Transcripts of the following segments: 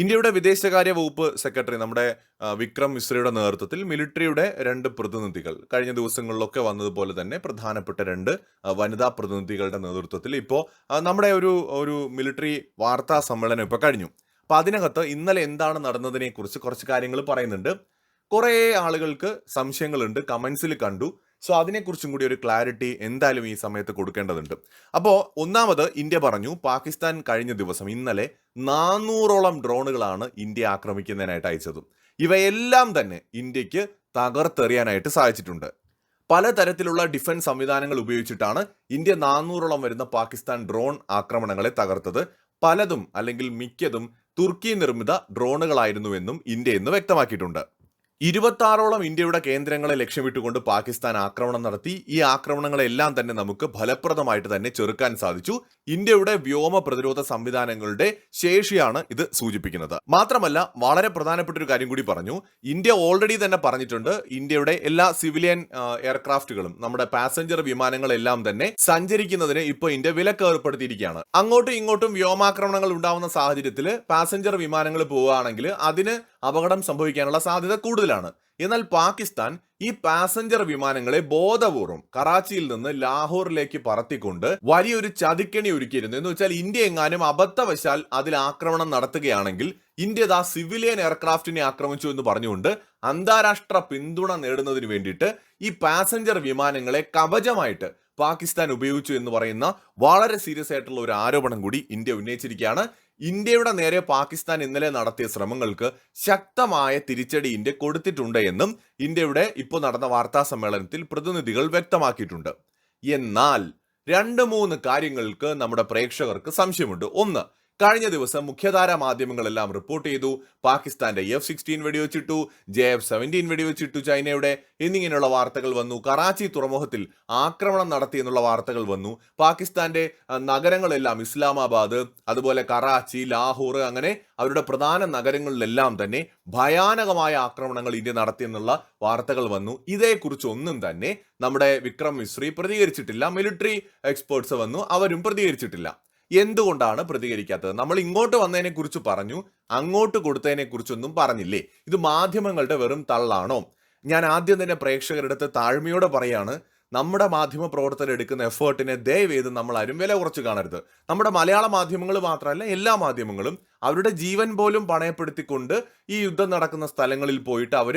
ഇന്ത്യയുടെ വിദേശകാര്യ വകുപ്പ് സെക്രട്ടറി നമ്മുടെ വിക്രം മിശ്രയുടെ നേതൃത്വത്തിൽ മിലിറ്ററിയുടെ രണ്ട് പ്രതിനിധികൾ കഴിഞ്ഞ ദിവസങ്ങളിലൊക്കെ വന്നതുപോലെ തന്നെ പ്രധാനപ്പെട്ട രണ്ട് വനിതാ പ്രതിനിധികളുടെ നേതൃത്വത്തിൽ ഇപ്പോൾ നമ്മുടെ ഒരു ഒരു മിലിറ്ററി വാർത്താ സമ്മേളനം ഇപ്പോൾ കഴിഞ്ഞു. അപ്പോൾ അതിനകത്ത് ഇന്നലെ എന്താണ് നടന്നതിനെക്കുറിച്ച് കുറച്ച് കാര്യങ്ങൾ പറയുന്നുണ്ട്. കുറേ ആളുകൾക്ക് സംശയങ്ങളുണ്ട് കമൻസിൽ കണ്ടു. സോ അതിനെക്കുറിച്ചും കൂടി ഒരു ക്ലാരിറ്റി എന്തായാലും ഈ സമയത്ത് കൊടുക്കേണ്ടതുണ്ട്. അപ്പോൾ ഒന്നാമത് ഇന്ത്യ പറഞ്ഞു പാകിസ്ഥാൻ കഴിഞ്ഞ ദിവസം ഇന്നലെ നാനൂറോളം ഡ്രോണുകളാണ് ഇന്ത്യ ആക്രമിക്കുന്നതിനായിട്ട് അയച്ചത്. ഇവയെല്ലാം തന്നെ ഇന്ത്യയ്ക്ക് തകർത്തെറിയാനായിട്ട് സാധിച്ചിട്ടുണ്ട്. പലതരത്തിലുള്ള ഡിഫൻസ് സംവിധാനങ്ങൾ ഉപയോഗിച്ചിട്ടാണ് ഇന്ത്യ നാനൂറോളം വരുന്ന പാകിസ്ഥാൻ ഡ്രോൺ ആക്രമണങ്ങളെ തകർത്തത്. പലതും അല്ലെങ്കിൽ മിക്കതും തുർക്കി നിർമ്മിത ഡ്രോണുകളായിരുന്നുവെന്നും ഇന്ത്യ ഇന്ന് വ്യക്തമാക്കിയിട്ടുണ്ട്. ഇരുപത്താറോളം ഇന്ത്യയുടെ കേന്ദ്രങ്ങളെ ലക്ഷ്യമിട്ടുകൊണ്ട് പാകിസ്ഥാൻ ആക്രമണം നടത്തി. ഈ ആക്രമണങ്ങളെല്ലാം തന്നെ നമുക്ക് ഫലപ്രദമായിട്ട് തന്നെ ചെറുക്കാൻ സാധിച്ചു. ഇന്ത്യയുടെ വ്യോമ പ്രതിരോധ സംവിധാനങ്ങളുടെ ശേഷിയാണ് ഇത് സൂചിപ്പിക്കുന്നത്. മാത്രമല്ല വളരെ പ്രധാനപ്പെട്ട ഒരു കാര്യം കൂടി പറഞ്ഞു. ഇന്ത്യ ഓൾറെഡി തന്നെ പറഞ്ഞിട്ടുണ്ട് ഇന്ത്യയുടെ എല്ലാ സിവിലിയൻ എയർക്രാഫ്റ്റുകളും നമ്മുടെ പാസഞ്ചർ വിമാനങ്ങളെല്ലാം തന്നെ സഞ്ചരിക്കുന്നതിന് ഇപ്പോൾ ഇന്ത്യ വിലക്ക് ഏർപ്പെടുത്തിയിരിക്കുകയാണ് അങ്ങോട്ടും ഇങ്ങോട്ടും വ്യോമാക്രമണങ്ങൾ ഉണ്ടാവുന്ന സാഹചര്യത്തിൽ പാസഞ്ചർ വിമാനങ്ങൾ പോവുകയാണെങ്കിൽ അതിന് അപകടം സംഭവിക്കാനുള്ള സാധ്യത കൂടുതലാണ്. എന്നാൽ പാകിസ്ഥാൻ ഈ പാസഞ്ചർ വിമാനങ്ങളെ ബോധപൂർവം കറാച്ചിയിൽ നിന്ന് ലാഹോറിലേക്ക് പറത്തിക്കൊണ്ട് വലിയൊരു ചതിക്കണി ഒരുക്കിയിരുന്നു. എന്ന് വെച്ചാൽ ഇന്ത്യ എങ്ങാനും അബദ്ധവശാൽ അതിൽ ആക്രമണം നടത്തുകയാണെങ്കിൽ ഇന്ത്യ ദാ സിവിലിയൻ എയർക്രാഫ്റ്റിനെ ആക്രമിച്ചു എന്ന് പറഞ്ഞുകൊണ്ട് അന്താരാഷ്ട്ര പിന്തുണ നേടുന്നതിന് വേണ്ടിയിട്ട് ഈ പാസഞ്ചർ വിമാനങ്ങളെ കവചമായിട്ട് പാകിസ്ഥാൻ ഉപയോഗിച്ചു എന്ന് പറയുന്ന വളരെ സീരിയസ് ആയിട്ടുള്ള ഒരു ആരോപണം കൂടി ഇന്ത്യ ഉന്നയിച്ചിരിക്കുകയാണ്. ഇന്ത്യയുടെ നേരെ പാകിസ്ഥാൻ ഇന്നലെ നടത്തിയ ശ്രമങ്ങൾക്ക് ശക്തമായ തിരിച്ചടി ഇന്ത്യ കൊടുത്തിട്ടുണ്ട് എന്നും ഇന്ത്യയുടെ ഇപ്പോൾ നടന്ന വാർത്താ സമ്മേളനത്തിൽ പ്രതിനിധികൾ വ്യക്തമാക്കിയിട്ടുണ്ട്. എന്നാൽ രണ്ട് മൂന്ന് കാര്യങ്ങൾക്ക് നമ്മുടെ പ്രേക്ഷകർക്ക് സംശയമുണ്ട്. ഒന്ന് കഴിഞ്ഞ ദിവസം മുഖ്യധാര മാധ്യമങ്ങളെല്ലാം റിപ്പോർട്ട് ചെയ്തു. പാകിസ്ഥാന്റെ എഫ് സിക്സ്റ്റീൻ വെടിവെച്ചിട്ടു ജെ എഫ് സെവന്റീൻ വെടിവെച്ചിട്ടു ചൈനയുടെ എന്നിങ്ങനെയുള്ള വാർത്തകൾ വന്നു. കറാച്ചി തുറമുഖത്തിൽ ആക്രമണം നടത്തി എന്നുള്ള വാർത്തകൾ വന്നു. പാകിസ്ഥാന്റെ നഗരങ്ങളെല്ലാം ഇസ്ലാമാബാദ് അതുപോലെ കറാച്ചി ലാഹോർ അങ്ങനെ അവരുടെ പ്രധാന നഗരങ്ങളിലെല്ലാം തന്നെ ഭയാനകമായ ആക്രമണങ്ങൾ ഇന്ത്യ നടത്തിയെന്നുള്ള വാർത്തകൾ വന്നു. ഇതേക്കുറിച്ച് ഒന്നും തന്നെ നമ്മുടെ വിക്രം മിശ്രി പ്രതികരിച്ചിട്ടില്ല. മിലിറ്ററി എക്സ്പേർട്സ് വന്നു. അവരും പ്രതികരിച്ചിട്ടില്ല. എന്തുകൊണ്ടാണ് പ്രതികരിക്കാത്തത്? നമ്മൾ ഇങ്ങോട്ട് വന്നതിനെ കുറിച്ച് പറഞ്ഞു അങ്ങോട്ട് കൊടുത്തതിനെ കുറിച്ചൊന്നും പറഞ്ഞില്ലേ? ഇത് മാധ്യമങ്ങളുടെ വെറും തള്ളാണോ? ഞാൻ ആദ്യം തന്നെ പ്രേക്ഷകരുടെ അടുത്ത് താഴ്മയോടെ പറയാണ് നമ്മുടെ മാധ്യമ പ്രവർത്തകർ എടുക്കുന്ന എഫേർട്ടിനെ ദയവേത് നമ്മൾ ആരും വില കുറച്ച് കാണരുത്. നമ്മുടെ മലയാള മാധ്യമങ്ങൾ മാത്രമല്ല എല്ലാ മാധ്യമങ്ങളും അവരുടെ ജീവൻ പോലും പണയപ്പെടുത്തിക്കൊണ്ട് ഈ യുദ്ധം നടക്കുന്ന സ്ഥലങ്ങളിൽ പോയിട്ട് അവർ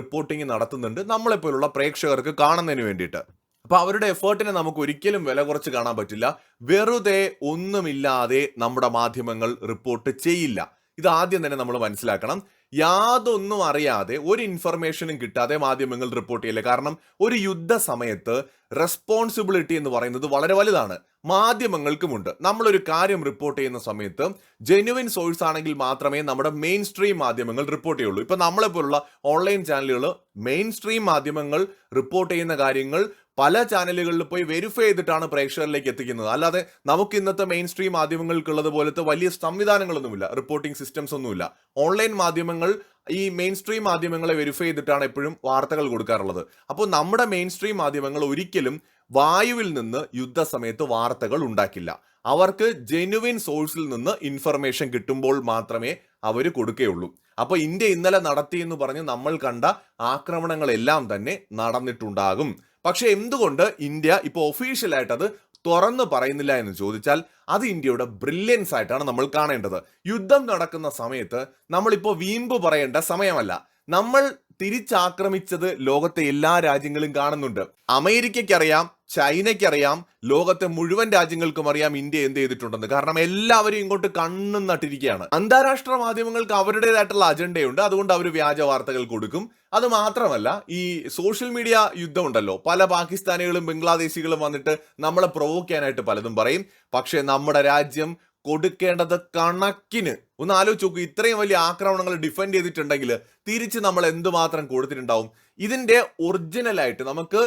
റിപ്പോർട്ടിംഗ് നടത്തുന്നുണ്ട്. നമ്മളെപ്പോലുള്ള പ്രേക്ഷകർക്ക് കാണുന്നതിന് വേണ്ടിയിട്ട്. അപ്പൊ അവരുടെ എഫേർട്ടിനെ നമുക്ക് ഒരിക്കലും വില കുറച്ച് കാണാൻ പറ്റില്ല. വെറുതെ ഒന്നുമില്ലാതെ നമ്മുടെ മാധ്യമങ്ങൾ റിപ്പോർട്ട് ചെയ്യില്ല. ഇത് ആദ്യം തന്നെ നമ്മൾ മനസ്സിലാക്കണം. യാതൊന്നും അറിയാതെ ഒരു ഇൻഫർമേഷനും കിട്ടാതെ മാധ്യമങ്ങൾ റിപ്പോർട്ട് ചെയ്യില്ല. കാരണം ഒരു യുദ്ധ സമയത്ത് റെസ്പോൺസിബിലിറ്റി എന്ന് പറയുന്നത് വളരെ വലുതാണ്. മാധ്യമങ്ങൾക്കുമുണ്ട് നമ്മളൊരു കാര്യം റിപ്പോർട്ട് ചെയ്യുന്ന സമയത്ത് ജെന്യുവിൻ സോഴ്സ് ആണെങ്കിൽ മാത്രമേ നമ്മുടെ മെയിൻ സ്ട്രീം മാധ്യമങ്ങൾ റിപ്പോർട്ട് ചെയ്യുള്ളൂ. ഇപ്പൊ നമ്മളെ പോലുള്ള ഓൺലൈൻ ചാനലുകൾ മെയിൻ സ്ട്രീം മാധ്യമങ്ങൾ റിപ്പോർട്ട് ചെയ്യുന്ന കാര്യങ്ങൾ പല ചാനലുകളിൽ പോയി വെരിഫൈ ചെയ്തിട്ടാണ് പ്രേക്ഷകരിലേക്ക് എത്തിക്കുന്നത്. അല്ലാതെ നമുക്ക് ഇന്നത്തെ മെയിൻ സ്ട്രീം മാധ്യമങ്ങൾക്കുള്ളത് പോലത്തെ വലിയ സംവിധാനങ്ങളൊന്നുമില്ല. റിപ്പോർട്ടിംഗ് സിസ്റ്റംസ് ഒന്നുമില്ല. ഓൺലൈൻ മാധ്യമങ്ങൾ ഈ മെയിൻ സ്ട്രീം മാധ്യമങ്ങളെ വെരിഫൈ ചെയ്തിട്ടാണ് എപ്പോഴും വാർത്തകൾ കൊടുക്കാറുള്ളത്. അപ്പോൾ നമ്മുടെ മെയിൻ സ്ട്രീം മാധ്യമങ്ങൾ ഒരിക്കലും വായുവിൽ നിന്ന് യുദ്ധസമയത്ത് വാർത്തകൾ ഉണ്ടാക്കില്ല. അവർക്ക് ജെനുവിൻ സോഴ്സിൽ നിന്ന് ഇൻഫർമേഷൻ കിട്ടുമ്പോൾ മാത്രമേ അവർ കൊടുക്കുകയുള്ളൂ. അപ്പോൾ ഇന്ത്യ ഇന്നലെ നടത്തി എന്ന് പറഞ്ഞ് നമ്മൾ കണ്ട ആക്രമണങ്ങളെല്ലാം തന്നെ നടന്നിട്ടുണ്ടാകും. പക്ഷെ എന്തുകൊണ്ട് ഇന്ത്യ ഇപ്പോൾ ഒഫീഷ്യലായിട്ട് അത് തുറന്നു പറയുന്നില്ല എന്ന് ചോദിച്ചാൽ അത് ഇന്ത്യയുടെ ബ്രില്യൻസ് ആയിട്ടാണ് നമ്മൾ കാണേണ്ടത്. യുദ്ധം നടക്കുന്ന സമയത്ത് നമ്മളിപ്പോൾ വീമ്പ് പറയേണ്ട സമയമല്ല. നമ്മൾ തിരിച്ചാക്രമിച്ചത് ലോകത്തെ എല്ലാ രാജ്യങ്ങളും കാണുന്നുണ്ട്. അമേരിക്കയ്ക്കറിയാം ചൈനയ്ക്കറിയാം ലോകത്തെ മുഴുവൻ രാജ്യങ്ങൾക്കും അറിയാം ഇന്ത്യ എന്ത് ചെയ്തിട്ടുണ്ടെന്ന്. കാരണം എല്ലാവരും ഇങ്ങോട്ട് കണ്ണും നട്ടിരിക്കുകയാണ്. അന്താരാഷ്ട്ര മാധ്യമങ്ങൾക്ക് അവരുടേതായിട്ടുള്ള അജണ്ടയുണ്ട്. അതുകൊണ്ട് അവർ വ്യാജ വാർത്തകൾ കൊടുക്കും. അത് മാത്രമല്ല ഈ സോഷ്യൽ മീഡിയ യുദ്ധമുണ്ടല്ലോ. പല പാകിസ്ഥാനികളും ബംഗ്ലാദേശികളും വന്നിട്ട് നമ്മളെ പ്രൊവോക്ക് ചെയ്യാനായിട്ട് പലതും പറയും. പക്ഷേ നമ്മുടെ രാജ്യം കൊടുക്കേണ്ടത് കണക്കിന്. ഒന്ന് ആലോചിച്ച് നോക്കൂ ഇത്രയും വലിയ ആക്രമണങ്ങൾ ഡിഫെൻഡ് ചെയ്തിട്ടുണ്ടെങ്കിൽ തിരിച്ച് നമ്മൾ എന്തുമാത്രം കൊടുത്തിട്ടുണ്ടാവും? ഇതിന്റെ ഒറിജിനലായിട്ട് നമുക്ക്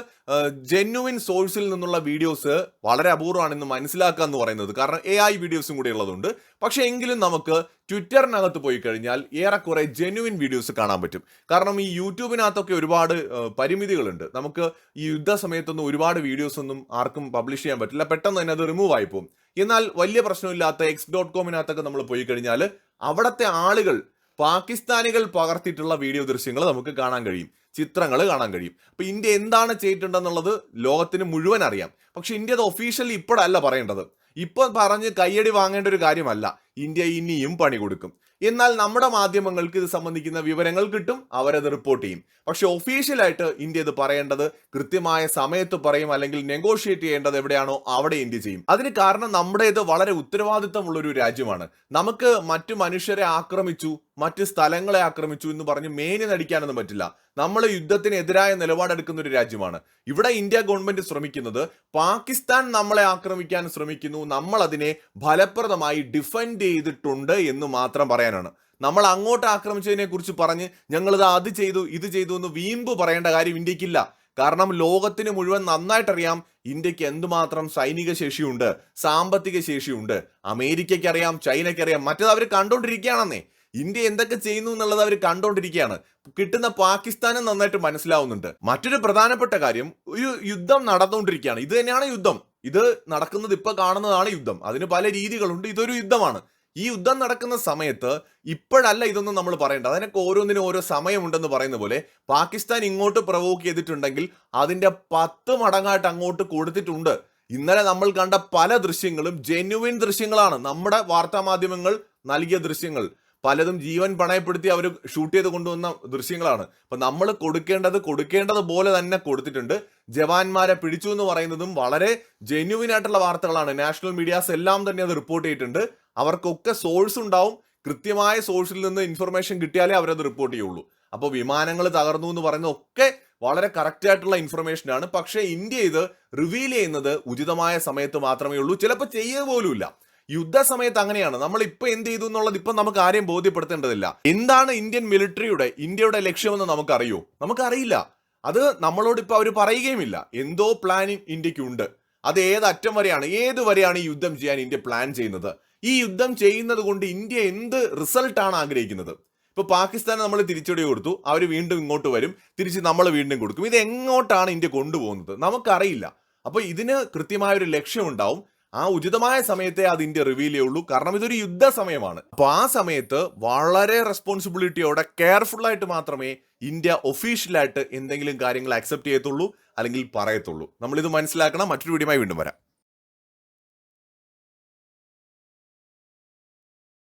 ജെന്യുവിൻ സോഴ്സിൽ നിന്നുള്ള വീഡിയോസ് വളരെ അപൂർവമാണെന്ന് മനസ്സിലാക്കുക എന്ന് പറയുന്നത്. കാരണം എ ഐ വീഡിയോസും കൂടി ഉള്ളതുകൊണ്ട് പക്ഷേ എങ്കിലും നമുക്ക് ട്വിറ്ററിനകത്ത് പോയി കഴിഞ്ഞാൽ ഏറെക്കുറെ ജെന്യുവിൻ വീഡിയോസ് കാണാൻ പറ്റും. കാരണം ഈ യൂട്യൂബിനകത്തൊക്കെ ഒരുപാട് പരിമിതികളുണ്ട്. നമുക്ക് ഈ യുദ്ധ സമയത്തൊന്നും ഒരുപാട് വീഡിയോസ് ഒന്നും ആർക്കും പബ്ലിഷ് ചെയ്യാൻ പറ്റില്ല. പെട്ടെന്ന് തന്നെ അത് റിമൂവ് ആയി പോകും എന്നാൽ വലിയ പ്രശ്നമില്ലാത്ത എക്സ് ഡോട്ട് കോമിനകത്തൊക്കെ നമ്മൾ പോയി കഴിഞ്ഞാൽ അവിടുത്തെ ആളുകൾ പാകിസ്ഥാനികൾ പകർത്തിയിട്ടുള്ള വീഡിയോ ദൃശ്യങ്ങൾ നമുക്ക് കാണാൻ കഴിയും. ചിത്രങ്ങൾ കാണാൻ കഴിയും. അപ്പൊ ഇന്ത്യ എന്താണ് ചെയ്തിട്ടുണ്ടെന്നുള്ളത് ലോകത്തിന് മുഴുവൻ അറിയാം. പക്ഷെ ഇന്ത്യ അത് ഒഫീഷ്യലി ഇപ്പോഴല്ല പറയേണ്ടത്. ഇപ്പൊ പറഞ്ഞ് കയ്യടി വാങ്ങേണ്ട ഒരു കാര്യമല്ല. ഇന്ത്യ ഇനിയും പണി കൊടുക്കും. എന്നാൽ നമ്മുടെ മാധ്യമങ്ങൾക്ക് ഇത് സംബന്ധിക്കുന്ന വിവരങ്ങൾ കിട്ടും അവരത് റിപ്പോർട്ട് ചെയ്യും. പക്ഷെ ഒഫീഷ്യലായിട്ട് ഇന്ത്യ ഇത് പറയേണ്ടത് കൃത്യമായ സമയത്ത് പറയും അല്ലെങ്കിൽ നെഗോഷിയേറ്റ് ചെയ്യേണ്ടത് എവിടെയാണോ അവിടെ ഇന്ത്യ ചെയ്യും. അതിന് കാരണം നമ്മുടേത് വളരെ ഉത്തരവാദിത്തമുള്ള ഒരു രാജ്യമാണ്. നമുക്ക് മറ്റു മനുഷ്യരെ ആക്രമിച്ചു മറ്റ് സ്ഥലങ്ങളെ ആക്രമിച്ചു എന്ന് പറഞ്ഞ് മേനി നടിക്കാനൊന്നും പറ്റില്ല. നമ്മൾ യുദ്ധത്തിനെതിരായ നിലപാടെടുക്കുന്ന ഒരു രാജ്യമാണ്. ഇവിടെ ഇന്ത്യ ഗവൺമെന്റ് ശ്രമിക്കുന്നത് പാകിസ്ഥാൻ നമ്മളെ ആക്രമിക്കാൻ ശ്രമിക്കുന്നു. നമ്മൾ അതിനെ ഫലപ്രദമായി ഡിഫെൻഡ് ചെയ്തിട്ടുണ്ട് എന്ന് മാത്രം പറയാനാണ്. നമ്മൾ അങ്ങോട്ട് ആക്രമിച്ചതിനെ കുറിച്ച് പറഞ്ഞ് ഞങ്ങളിത് അത് ചെയ്തു ഇത് ചെയ്തു എന്ന് വീമ്പ് പറയേണ്ട കാര്യം ഇന്ത്യക്കില്ല. കാരണം ലോകത്തിന് മുഴുവൻ നന്നായിട്ടറിയാം ഇന്ത്യയ്ക്ക് എന്തുമാത്രം സൈനിക ശേഷിയുണ്ട് സാമ്പത്തിക ശേഷിയുണ്ട്. അമേരിക്കയ്ക്കറിയാം ചൈനയ്ക്കറിയാം മറ്റത് അവർ കണ്ടോണ്ടിരിക്കുകയാണെന്നേ. ഇന്ത്യ എന്തൊക്കെ ചെയ്യുന്നു എന്നുള്ളത് അവർ കണ്ടോണ്ടിരിക്കുകയാണ് കിട്ടുന്ന പാകിസ്ഥാനും നന്നായിട്ട് മനസ്സിലാവുന്നുണ്ട്. മറ്റൊരു പ്രധാനപ്പെട്ട കാര്യം ഒരു യുദ്ധം നടന്നുകൊണ്ടിരിക്കുകയാണ് ഇത് തന്നെയാണ് യുദ്ധം. ഇത് നടക്കുന്നത് ഇപ്പൊ കാണുന്നതാണ് യുദ്ധം. അതിന് പല രീതികളുണ്ട്. ഇതൊരു യുദ്ധമാണ്. ഈ യുദ്ധം നടക്കുന്ന സമയത്ത് ഇപ്പോഴല്ല ഇതൊന്നും നമ്മൾ പറയേണ്ടത്. അതിനൊക്കെ ഓരോന്നിനും ഓരോ സമയമുണ്ടെന്ന് പറയുന്ന പോലെ പാകിസ്ഥാൻ ഇങ്ങോട്ട് പ്രവോക്ക് ചെയ്തിട്ടുണ്ടെങ്കിൽ അതിന്റെ പത്ത് മടങ്ങായിട്ട് അങ്ങോട്ട് കൊടുത്തിട്ടുണ്ട്. ഇന്നലെ നമ്മൾ കണ്ട പല ദൃശ്യങ്ങളും ജെന്യുവിൻ ദൃശ്യങ്ങളാണ്. നമ്മുടെ വാർത്താ മാധ്യമങ്ങൾ നൽകിയ ദൃശ്യങ്ങൾ. പലതും ജീവൻ പണയപ്പെടുത്തി അവർ ഷൂട്ട് ചെയ്ത് കൊണ്ടുവന്ന ദൃശ്യങ്ങളാണ്. അപ്പൊ നമ്മൾ കൊടുക്കേണ്ടത് കൊടുക്കേണ്ടത് പോലെ തന്നെ കൊടുത്തിട്ടുണ്ട്. ജവാന്മാരെ പിടിച്ചു എന്ന് പറയുന്നതും വളരെ ജെന്യുവിൻ ആയിട്ടുള്ള വാർത്തകളാണ്. നാഷണൽ മീഡിയാസ് എല്ലാം തന്നെ അത് റിപ്പോർട്ട് ചെയ്തിട്ടുണ്ട്. അവർക്കൊക്കെ സോഴ്സ് ഉണ്ടാവും. കൃത്യമായ സോഴ്സിൽ നിന്ന് ഇൻഫർമേഷൻ കിട്ടിയാലേ അവരത് റിപ്പോർട്ട് ചെയ്യുള്ളൂ. അപ്പോൾ വിമാനങ്ങൾ തകർന്നു എന്ന് പറയുന്നത് ഒക്കെ വളരെ കറക്റ്റ് ആയിട്ടുള്ള ഇൻഫർമേഷൻ ആണ്. പക്ഷേ ഇന്ത്യ ഇത് റിവീൽ ചെയ്യുന്നത് ഉചിതമായ സമയത്ത് മാത്രമേ ഉള്ളൂ. ചിലപ്പോൾ ചെയ്യുക പോലുമില്ല. യുദ്ധ സമയത്ത് അങ്ങനെയാണ് നമ്മൾ ഇപ്പൊ എന്ത് ചെയ്തു എന്നുള്ളത് ഇപ്പൊ നമുക്ക് ആരെയും ബോധ്യപ്പെടുത്തേണ്ടതില്ല. എന്താണ് ഇന്ത്യൻ മിലിറ്ററിയുടെ ഇന്ത്യയുടെ ലക്ഷ്യമെന്ന് നമുക്കറിയോ? നമുക്കറിയില്ല. അത് നമ്മളോട് ഇപ്പൊ അവർ പറയുകയുമില്ല. എന്തോ പ്ലാനിങ് ഇന്ത്യക്കുണ്ട്. അത് ഏത് അറ്റം വരെയാണ് ഏത് വരെയാണ് ഈ യുദ്ധം ചെയ്യാൻ ഇന്ത്യ പ്ലാൻ ചെയ്യുന്നത്? ഈ യുദ്ധം ചെയ്യുന്നത് കൊണ്ട് ഇന്ത്യ എന്ത് റിസൾട്ടാണ് ആഗ്രഹിക്കുന്നത്? ഇപ്പൊ പാകിസ്ഥാനെ നമ്മൾ തിരിച്ചടി കൊടുത്തു. അവർ വീണ്ടും ഇങ്ങോട്ട് വരും. തിരിച്ച് നമ്മൾ വീണ്ടും കൊടുക്കും. ഇത് എങ്ങോട്ടാണ് ഇന്ത്യ കൊണ്ടുപോകുന്നത്? നമുക്കറിയില്ല. അപ്പൊ ഇതിന് കൃത്യമായ ഒരു ലക്ഷ്യമുണ്ടാവും. ആ ഉചിതമായ സമയത്തെ അത് ഇന്ത്യ റിവീൽ ചെയ്യുള്ളൂ. കാരണം ഇതൊരു യുദ്ധ സമയമാണ്. അപ്പോൾ ആ സമയത്ത് വളരെ റെസ്പോൺസിബിലിറ്റിയോടെ കെയർഫുൾ ആയിട്ട് മാത്രമേ ഇന്ത്യ ഒഫീഷ്യലായിട്ട് എന്തെങ്കിലും കാര്യങ്ങൾ അക്സെപ്റ്റ് ചെയ്യത്തുള്ളൂ അല്ലെങ്കിൽ പറയത്തുള്ളൂ. നമ്മളിത് മനസ്സിലാക്കണം. മറ്റൊരു വീഡിയോമായി വീണ്ടും വരാം.